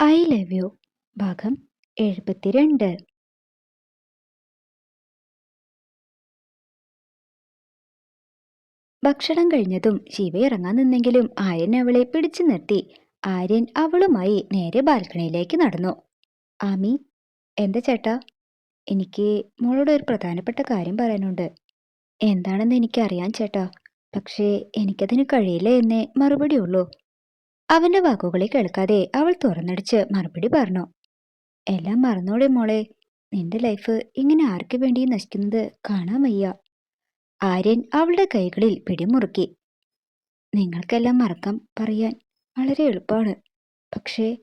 I love you ഭാഗം എഴുപത്തിരണ്ട്. ഭക്ഷണം കഴിഞ്ഞതും ശിവ ഇറങ്ങാൻ നിന്നെങ്കിലും ആര്യൻ അവളെ പിടിച്ചു നിർത്തി. ആര്യൻ അവളുമായി നേരെ ബാൽക്കണിയിലേക്ക് നടന്നു. ആമി എന്താ ചേട്ടാ? എനിക്ക് മോളോട് ഒരു പ്രധാനപ്പെട്ട കാര്യം പറയാനുണ്ട്. എന്താണെന്ന് എനിക്കറിയാം ചേട്ടാ. പക്ഷേ എനിക്കതിന് കഴിയില്ല എന്നേ മറുപടിയുള്ളൂ. അവന്റെ വാക്കുകളെ കേൾക്കാതെ അവൾ തുറന്നടിച്ച് മറുപടി പറഞ്ഞു എല്ലാം മറന്നോടെ മോളെ. നിന്റെ ലൈഫ് ഇങ്ങനെ ആർക്ക് വേണ്ടി നശിക്കുന്നത് കാണാൻ വയ്യ. ആര്യൻ അവളുടെ കൈകളിൽ പിടിമുറുക്കി നിങ്ങൾക്കെല്ലാം മറക്കാം പറയാൻ വളരെ എളുപ്പമാണ്. പക്ഷേ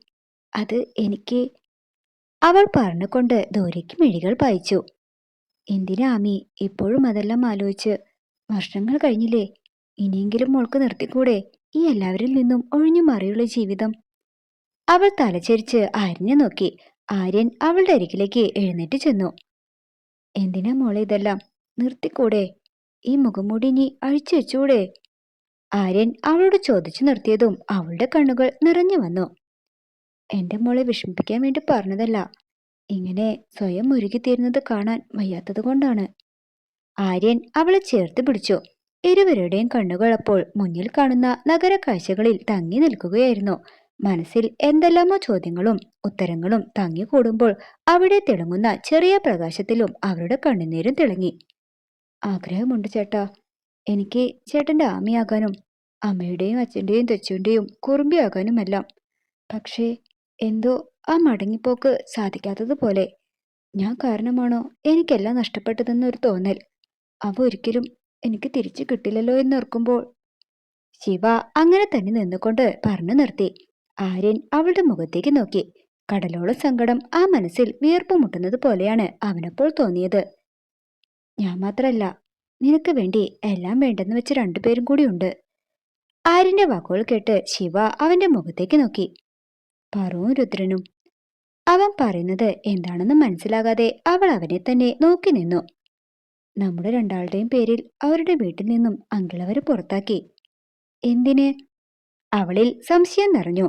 അത് എനിക്ക് അവൾ പറഞ്ഞുകൊണ്ട് ദൂരേക്ക് മിഴികൾ പായിച്ചു എന്തിനാ ആമി ഇപ്പോഴും അതെല്ലാം ആലോചിച്ച് വർഷങ്ങൾ കഴിഞ്ഞില്ലേ? ഇനിയെങ്കിലും മോൾക്ക് നിർത്തിക്കൂടെ? ഈ എല്ലാവരിൽ നിന്നും ഒഴിഞ്ഞു മാറിയുള്ള ജീവിതം. അവൾ തലചരിച്ച് ആര്യനെ നോക്കി. ആര്യൻ അവളുടെ അരികിലേക്ക് എഴുന്നേറ്റ് ചെന്നു. എന്തിനാ മോളെ ഇതെല്ലാം? നിർത്തിക്കൂടെ? ഈ മുഖംമൂടി നീ അഴിച്ചു വെച്ചൂടെ? ആര്യൻ അവളോട് ചോദിച്ചു നിർത്തിയതും അവളുടെ കണ്ണുകൾ നിറഞ്ഞു വന്നു. എന്റെ മോളെ വിഷമിപ്പിക്കാൻ വേണ്ടി പറഞ്ഞതല്ല. ഇങ്ങനെ സ്വയം മുരുകിത്തീരുന്നത് കാണാൻ വയ്യാത്തത് കൊണ്ടാണ്. ആര്യൻ അവളെ ചേർത്ത് പിടിച്ചു. ഇരുവരുടെയും കണ്ണുകൾ അപ്പോൾ മുന്നിൽ കാണുന്ന നഗര കാഴ്ചകളിൽ തങ്ങി നിൽക്കുകയായിരുന്നു. മനസ്സിൽ എന്തെല്ലാമോ ചോദ്യങ്ങളും ഉത്തരങ്ങളും തങ്ങിക്കൂടുമ്പോൾ അവിടെ തിളങ്ങുന്ന ചെറിയ പ്രകാശത്തിലും അവരുടെ കണ്ണുനീരും തിളങ്ങി. ആഗ്രഹമുണ്ട് ചേട്ടാ. എനിക്ക് ചേട്ടന്റെ ആമിയാകാനും അമ്മയുടെയും അച്ഛന്റെയും തെച്ചുവിന്റെയും കുറുമ്പിയാകാനുമെല്ലാം പക്ഷേ എന്തോ ആ മടങ്ങിപ്പോക്ക് സാധിക്കാത്തതുപോലെ. ഞാൻ കാരണമാണോ എനിക്കെല്ലാം നഷ്ടപ്പെട്ടതെന്നൊരു തോന്നൽ. അവ ഒരിക്കലും എനിക്ക് തിരിച്ചു കിട്ടില്ലല്ലോ എന്നോർക്കുമ്പോൾ ശിവ അങ്ങനെ തന്നെ നിന്നുകൊണ്ട് പറഞ്ഞു നിർത്തി. ആര്യൻ അവളുടെ മുഖത്തേക്ക് നോക്കി. കടലോളം സങ്കടം ആ മനസ്സിൽ വീർപ്പ് മുട്ടുന്നത് പോലെയാണ് അവനപ്പോൾ തോന്നിയത്. ഞാൻ മാത്രല്ല നിനക്ക് വേണ്ടി എല്ലാം വേണ്ടെന്ന് വെച്ച് രണ്ടുപേരും കൂടിയുണ്ട് ആര്യന്റെ വാക്കുകൾ കേട്ട് ശിവ അവന്റെ മുഖത്തേക്ക് നോക്കി. പറവും രുദ്രനും അവൻ പറയുന്നത് എന്താണെന്ന് മനസ്സിലാകാതെ അവൾ അവനെ തന്നെ നോക്കി നിന്നു. നമ്മുടെ രണ്ടാളുടെയും പേരിൽ അവരുടെ വീട്ടിൽ നിന്നും അങ്കിൾ അവരെ പുറത്താക്കി. എന്തിന്? അവളിൽ സംശയം നിറഞ്ഞു.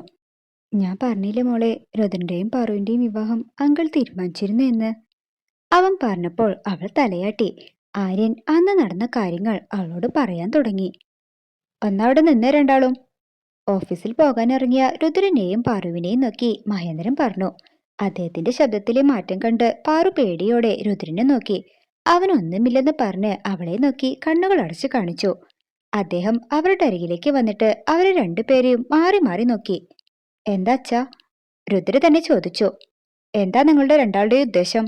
ഞാൻ പറഞ്ഞില്ല മോളെ രുദ്രന്റെയും പാറുവിന്റെയും വിവാഹം അങ്കിൾ തീരുമാനിച്ചിരുന്നു എന്ന്. അവൻ പറഞ്ഞപ്പോൾ അവൾ തലയാട്ടി. ആര്യൻ അന്ന് നടന്ന കാര്യങ്ങൾ അവളോട് പറയാൻ തുടങ്ങി. ഒന്നവിടെ നിന്ന് രണ്ടാളും. ഓഫീസിൽ പോകാൻ ഇറങ്ങിയ രുദ്രനെയും പാറുവിനെയും നോക്കി മഹേന്ദ്രൻ പറഞ്ഞു. അദ്ദേഹത്തിന്റെ ശബ്ദത്തിലെ മാറ്റം കണ്ട് പാറു പേടിയോടെ രുദ്രനെ നോക്കി. അവൻ ഒന്നുമില്ലെന്ന് പറഞ്ഞ് അവളെ നോക്കി കണ്ണുകൾ അടച്ചു കാണിച്ചു. അദ്ദേഹം അവരുടെ അരികിലേക്ക് വന്നിട്ട് അവരെ രണ്ടുപേരെയും മാറി മാറി നോക്കി. എന്താ രുദ്ര തന്നെ ചോദിച്ചു. എന്താ നിങ്ങളുടെ രണ്ടാളുടെ ഉദ്ദേശം?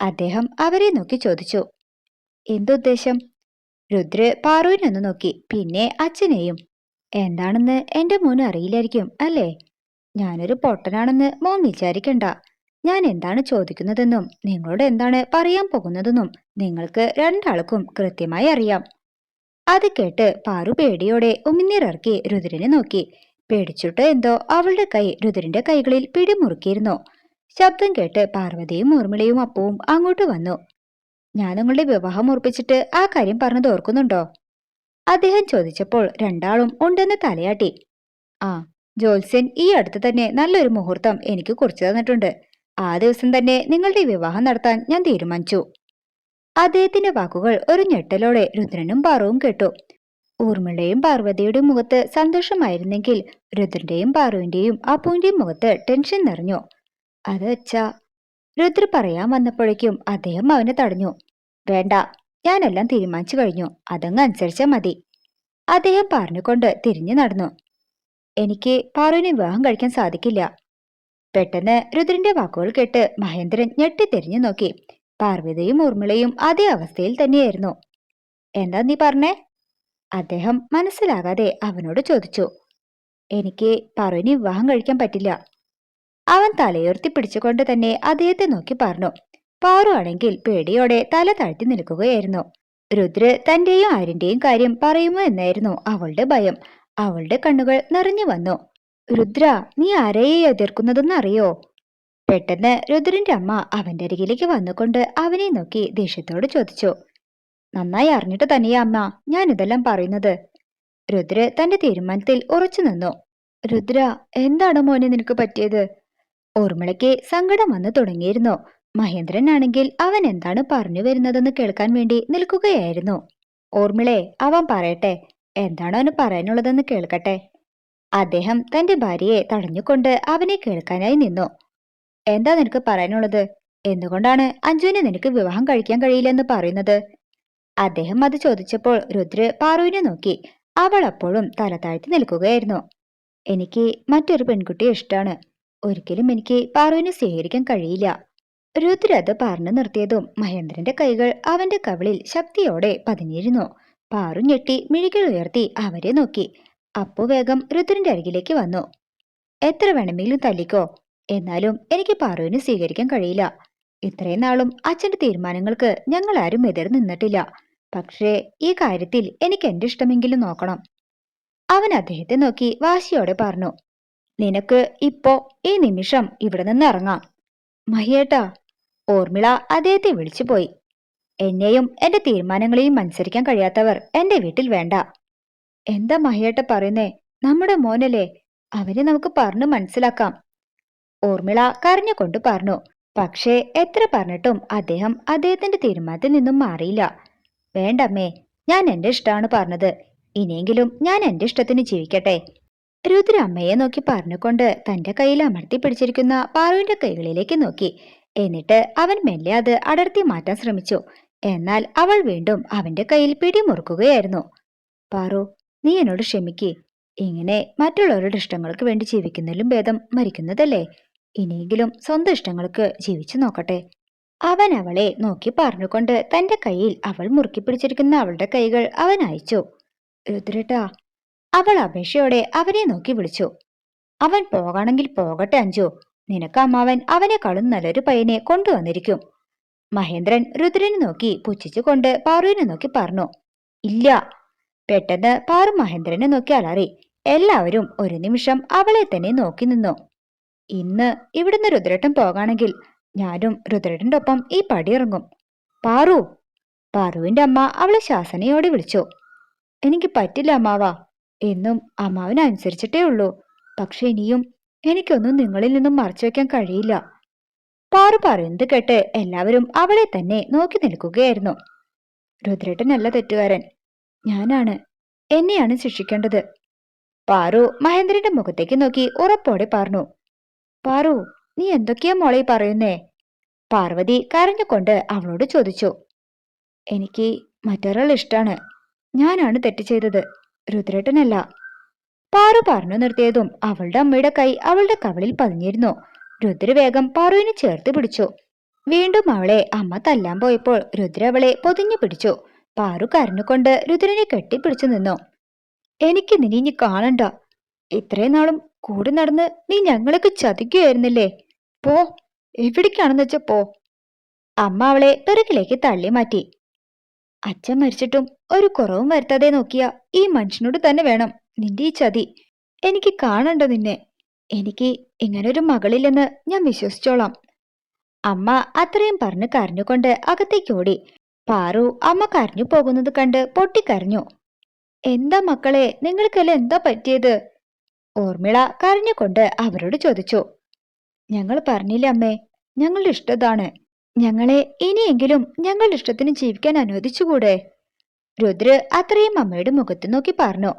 അദ്ദേഹം അവരെ നോക്കി ചോദിച്ചു. എന്തുദ്ദേശം രുദ്ര പാറുവിനൊന്ന് നോക്കി. പിന്നെ അച്ഛനെയും. എന്താണെന്ന് എന്റെ മോന് അറിയില്ലായിരിക്കും അല്ലേ? ഞാനൊരു പൊട്ടനാണെന്ന് മോൻ വിചാരിക്കണ്ട. ഞാൻ എന്താണ് ചോദിക്കുന്നതെന്നും നിങ്ങളോട് എന്താണ് പറയാൻ പോകുന്നതെന്നും നിങ്ങൾക്ക് രണ്ടാൾക്കും കൃത്യമായി അറിയാം. അത് കേട്ട് പാറു പേടിയോടെ ഉമിനീറിറക്കി രുദ്രനെ നോക്കി. പേടിച്ചിട്ട് എന്തോ അവളുടെ കൈ രുദ്രന്റെ കൈകളിൽ പിടിമുറുക്കിയിരുന്നു. ശബ്ദം കേട്ട് പാർവതിയും ഊർമിളയും അപ്പവും അങ്ങോട്ട് വന്നു. ഞാൻ നിങ്ങളുടെ വിവാഹം ഉറപ്പിച്ചിട്ട് ആ കാര്യം പറഞ്ഞത് ഓർക്കുന്നുണ്ടോ? അദ്ദേഹം ചോദിച്ചപ്പോൾ രണ്ടാളും ഉണ്ടെന്ന് തലയാട്ടി. ആ ജോത്സ്യൻ ഈ അടുത്ത് തന്നെ നല്ലൊരു മുഹൂർത്തം എനിക്ക് കുറിച്ചു തന്നിട്ടുണ്ട്. ആ ദിവസം തന്നെ നിങ്ങളുടെ വിവാഹം നടത്താൻ ഞാൻ തീരുമാനിച്ചു. അദ്ദേഹത്തിന്റെ വാക്കുകൾ ഒരു ഞെട്ടലോടെ രുദ്രനും പാറവും കേട്ടു. ഊർമിളയും പാർവതിയുടെ മുഖത്ത് സന്തോഷമായിരുന്നെങ്കിൽ രുദ്രന്റെയും പാറുവിന്റെയും അപ്പുവിന്റെയും മുഖത്ത് ടെൻഷൻ നിറഞ്ഞു. അത് വെച്ചാ രുദ്ര പറയാൻ വന്നപ്പോഴേക്കും അദ്ദേഹം അവനെ തടഞ്ഞു. വേണ്ട ഞാനെല്ലാം തീരുമാനിച്ചു കഴിഞ്ഞു. അതങ്ങ് അനുസരിച്ചാൽ മതി. അദ്ദേഹം പറഞ്ഞുകൊണ്ട് തിരിഞ്ഞു നടന്നു. എനിക്ക് പാറുവിനെ വിവാഹം കഴിക്കാൻ സാധിക്കില്ല. പെട്ടെന്ന് രുദ്രന്റെ വാക്കുകൾ കേട്ട് മഹേന്ദ്രൻ ഞെട്ടിത്തെരിഞ്ഞു നോക്കി. പാർവതിയും ഊർമിളയും അതേ അവസ്ഥയിൽ തന്നെയായിരുന്നു. എന്താ നീ പറഞ്ഞേ? അദ്ദേഹം മനസ്സിലാകാതെ അവനോട് ചോദിച്ചു. എനിക്ക് പാറുവിനെ വിവാഹം കഴിക്കാൻ പറ്റില്ല. അവൻ തലയുയർത്തി പിടിച്ചുകൊണ്ട് തന്നെ അദ്ദേഹത്തെ നോക്കി പറഞ്ഞു. പാറു ആണെങ്കിൽ പേടിയോടെ തല താഴ്ത്തി നിൽക്കുകയായിരുന്നു. രുദ്ര തന്റെയും ആരിന്റെയും കാര്യം പറയുമോ എന്നായിരുന്നു അവളുടെ ഭയം. അവളുടെ കണ്ണുകൾ നിറഞ്ഞു വന്നു. രുദ്ര നീ ആരെയെ എതിർക്കുന്നതെന്ന് അറിയോ പെട്ടെന്ന് രുദ്രന്റെ അമ്മ അവന്റെ അരികിലേക്ക് വന്നുകൊണ്ട് അവനെ നോക്കി ദേഷ്യത്തോട് ചോദിച്ചു. നന്നായി അറിഞ്ഞിട്ട് തന്നെയാ അമ്മ ഞാൻ ഇതെല്ലാം പറയുന്നത്. രുദ്ര തന്റെ തീരുമാനത്തിൽ ഉറച്ചു നിന്നു. രുദ്ര എന്താണ് മോനെ നിനക്ക് പറ്റിയത്? ഓർമ്മളയ്ക്ക് സങ്കടം വന്നു തുടങ്ങിയിരുന്നു. മഹേന്ദ്രൻ ആണെങ്കിൽ അവൻ എന്താണ് പറഞ്ഞു വരുന്നതെന്ന് കേൾക്കാൻ വേണ്ടി നിൽക്കുകയായിരുന്നു. ഓർമ്മിളെ അവൻ പറയട്ടെ. എന്താണ് അവന് പറയാനുള്ളതെന്ന് കേൾക്കട്ടെ. അദ്ദേഹം തന്റെ ഭാര്യയെ തടഞ്ഞുകൊണ്ട് അവനെ കേൾക്കാനായി നിന്നു. എന്താ നിനക്ക് പറയാനുള്ളത്? എന്തുകൊണ്ടാണ് അഞ്ജുവിനെ നിനക്ക് വിവാഹം കഴിക്കാൻ കഴിയില്ലെന്ന് പറയുന്നത്? അദ്ദേഹം അത് ചോദിച്ചപ്പോൾ രുദ്ര പാറുവിനെ നോക്കി. അവൾ അപ്പോഴും തല താഴ്ത്തി നിൽക്കുകയായിരുന്നു. എനിക്ക് മറ്റൊരു പെൺകുട്ടിയെ ഇഷ്ടമാണ് ഒരിക്കലും എനിക്ക് പാറുവിനെ സ്വീകരിക്കാൻ കഴിയില്ല. രുദ്ര അത് പറഞ്ഞു നിർത്തിയതും മഹേന്ദ്രന്റെ കൈകൾ അവന്റെ കവിളിൽ ശക്തിയോടെ പതിഞ്ഞിരുന്നു. പാറു ഞെട്ടി മിഴികൾ ഉയർത്തി അവരെ നോക്കി. അപ്പു വേഗം രുദ്രന്റെ അരികിലേക്ക് വന്നു. എത്ര വേണമെങ്കിലും തല്ലിക്കോ. എന്നാലും എനിക്ക് പാറുവിനെ സ്വീകരിക്കാൻ കഴിയില്ല. ഇത്രയും നാളും അച്ഛന്റെ തീരുമാനങ്ങൾക്ക് ഞങ്ങൾ ആരും എതിർ നിന്നിട്ടില്ല. പക്ഷേ ഈ കാര്യത്തിൽ എനിക്ക് എന്റെ ഇഷ്ടമെങ്കിലും നോക്കണം. അവൻ അദ്ദേഹത്തെ നോക്കി വാശിയോടെ പറഞ്ഞു നിനക്ക് ഇപ്പോ ഈ നിമിഷം ഇവിടെ നിന്ന് ഇറങ്ങാം. മഹിയേട്ടാ ഓർമിള അദ്ദേഹത്തെ വിളിച്ചു പോയി എന്നെയും എന്റെ തീരുമാനങ്ങളെയും അനുസരിക്കാൻ കഴിയാത്തവർ എന്റെ വീട്ടിൽ വേണ്ട. എന്താ മഹയേട്ട പറയുന്നേ? നമ്മുടെ മോനല്ലേ. അവനെ നമുക്ക് പറഞ്ഞു മനസ്സിലാക്കാം. ഓർമിള കരഞ്ഞുകൊണ്ട് പറഞ്ഞു പക്ഷേ എത്ര പറഞ്ഞിട്ടും അദ്ദേഹം അദ്ദേഹത്തിന്റെ തീരുമാനത്തിൽ നിന്നും മാറിയില്ല. വേണ്ടമ്മേ ഞാൻ എന്റെ ഇഷ്ടമാണ് പറഞ്ഞത്. ഇനിയെങ്കിലും ഞാൻ എന്റെ ഇഷ്ടത്തിന് ജീവിക്കട്ടെ. രുദ്ര അമ്മയെ നോക്കി പറഞ്ഞുകൊണ്ട് തന്റെ കയ്യിൽ അമർത്തി പിടിച്ചിരിക്കുന്ന പാറുവിന്റെ കൈകളിലേക്ക് നോക്കി. എന്നിട്ട് അവൻ മെല്ലെ അത് അടർത്തി മാറ്റാൻ ശ്രമിച്ചു. എന്നാൽ അവൾ വീണ്ടും അവന്റെ കയ്യിൽ പിടിമുറുക്കുകയായിരുന്നു. പാറു നീ എന്നോട് ക്ഷമിക്കേ. ഇങ്ങനെ മറ്റുള്ളവരുടെ ഇഷ്ടങ്ങൾക്ക് വേണ്ടി ജീവിക്കുന്നതിലും ഭേദം മരിക്കുന്നതല്ലേ? ഇനിയെങ്കിലും സ്വന്തം ഇഷ്ടങ്ങൾക്ക് ജീവിച്ചു നോക്കട്ടെ. അവൻ അവളെ നോക്കി പറഞ്ഞുകൊണ്ട് തന്റെ കയ്യിൽ അവൾ മുറുക്കി പിടിച്ചിരിക്കുന്ന അവളുടെ കൈകൾ അവൻ അയച്ചു. രുദ്രേട്ടാ അവൾ അപേക്ഷയോടെ അവനെ നോക്കി വിളിച്ചു. അവൻ പോകണമെങ്കിൽ പോകട്ടെ അഞ്ചു നിനക്ക് അമ്മാവൻ അവനെക്കാളും നല്ലൊരു പയ്യനെ കൊണ്ടുവന്നിരിക്കും. മഹേന്ദ്രൻ രുദ്രനെ നോക്കി പുച്ഛിച്ചുകൊണ്ട് പാറുവിനെ നോക്കി പറഞ്ഞു. ഇല്ല പെട്ടെന്ന് പാറു മഹേന്ദ്രനെ നോക്കി അലറി. എല്ലാവരും ഒരു നിമിഷം അവളെ തന്നെ നോക്കി നിന്നു. ഇന്ന് ഇവിടുന്ന് രുദ്രട്ടൻ പോകാണെങ്കിൽ ഞാനും രുദ്രട്ടന്റെ ഒപ്പം ഈ പടിയിറങ്ങും പാറു പാറുവിന്റെ അമ്മ അവളെ ശാസനയോടെ വിളിച്ചു. എനിക്ക് പറ്റില്ല അമ്മാവാ. എന്നും അമ്മാവിനനുസരിച്ചിട്ടേ ഉള്ളൂ. പക്ഷെ ഇനിയും എനിക്കൊന്നും നിങ്ങളിൽ നിന്നും മറച്ചു വെക്കാൻ കഴിയില്ല. പാറു പറയുന്നത് കേട്ട് എല്ലാവരും അവളെ തന്നെ നോക്കി നിൽക്കുകയായിരുന്നു. രുദ്രേട്ടനല്ല തെറ്റുകാരൻ. ഞാനാണ്. എന്നെയാണ് ശിക്ഷിക്കേണ്ടത്. പാറു മഹേന്ദ്രന്റെ മുഖത്തേക്ക് നോക്കി ഉറപ്പോടെ പറഞ്ഞു പാറു നീ എന്തൊക്കെയാ മോളെ പറയുന്നേ? പാർവതി കരഞ്ഞുകൊണ്ട് അവളോട് ചോദിച്ചു. എനിക്ക് മറ്റൊരാൾ ഇഷ്ടാണ്. ഞാനാണ് തെറ്റ് ചെയ്തത്. രുദ്രേട്ടനല്ല. പാറു പറഞ്ഞു നിർത്തിയതും അവളുടെ അമ്മയുടെ കൈ അവളുടെ കവളിൽ പതിഞ്ഞിരുന്നു. രുദ്ര വേഗം പാറുവിനെ ചേർത്ത് പിടിച്ചു. വീണ്ടും അവളെ അമ്മ തല്ലാൻ പോയപ്പോൾ രുദ്ര അവളെ പൊതിഞ്ഞു പിടിച്ചു. പാറു കരഞ്ഞുകൊണ്ട് രുദ്രനെ കെട്ടിപ്പിടിച്ചു നിന്നു. എനിക്ക് നിന്നെ ഇനി കാണണ്ട. ഇത്രയും നാളും കൂടെ നടന്ന് നീ ഞങ്ങളൊക്കെ ചതിക്കുകയായിരുന്നില്ലേ പോ എവിടേക്കാണെന്ന് വെച്ചാ പോ. അമ്മ അവളെ പിറകിലേക്ക് തള്ളി മാറ്റി. അച്ഛൻ മരിച്ചിട്ടും ഒരു കുറവും വരുത്താതെ നോക്കിയ ഈ മനുഷ്യനോട് തന്നെ വേണം നിന്റെ ഈ ചതി. എനിക്ക് കാണണ്ട നിന്നെ. എനിക്ക് ഇങ്ങനൊരു മകളില്ലെന്ന് ഞാൻ വിശ്വസിച്ചോളാം. അമ്മ അത്രയും പറഞ്ഞു കരഞ്ഞുകൊണ്ട് അകത്തേക്ക് ഓടി. പാറു അമ്മ കരഞ്ഞു പോകുന്നത് കണ്ട് പൊട്ടിക്കരഞ്ഞു. എന്താ മക്കളെ നിങ്ങൾക്കെല്ലാം എന്താ പറ്റിയത്? ഓർമിള കരഞ്ഞുകൊണ്ട് അവരോട് ചോദിച്ചു. ഞങ്ങൾ പറഞ്ഞില്ല അമ്മേ ഞങ്ങളുടെ ഇഷ്ടതാണ്. ഞങ്ങളെ ഇനിയെങ്കിലും ഞങ്ങളുടെ ഇഷ്ടത്തിന് ജീവിക്കാൻ അനുവദിച്ചുകൂടെ? രുദ്ര അത്രയും അമ്മയുടെ മുഖത്ത് നോക്കി പറഞ്ഞു.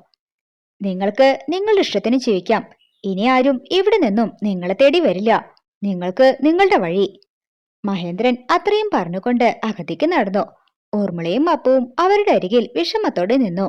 നിങ്ങൾക്ക് നിങ്ങളുടെ ഇഷ്ടത്തിന് ജീവിക്കാം. ഇനി ആരും ഇവിടെ നിന്നും നിങ്ങളെ തേടി വരില്ല. നിങ്ങൾക്ക് നിങ്ങളുടെ വഴി. മഹേന്ദ്രൻ അത്രയും പറഞ്ഞുകൊണ്ട് അകത്തേക്ക് നടന്നു. ഊർമിളയും അപ്പുവും അവരുടെ അരികിൽ വിഷമത്തോടെ നിന്നു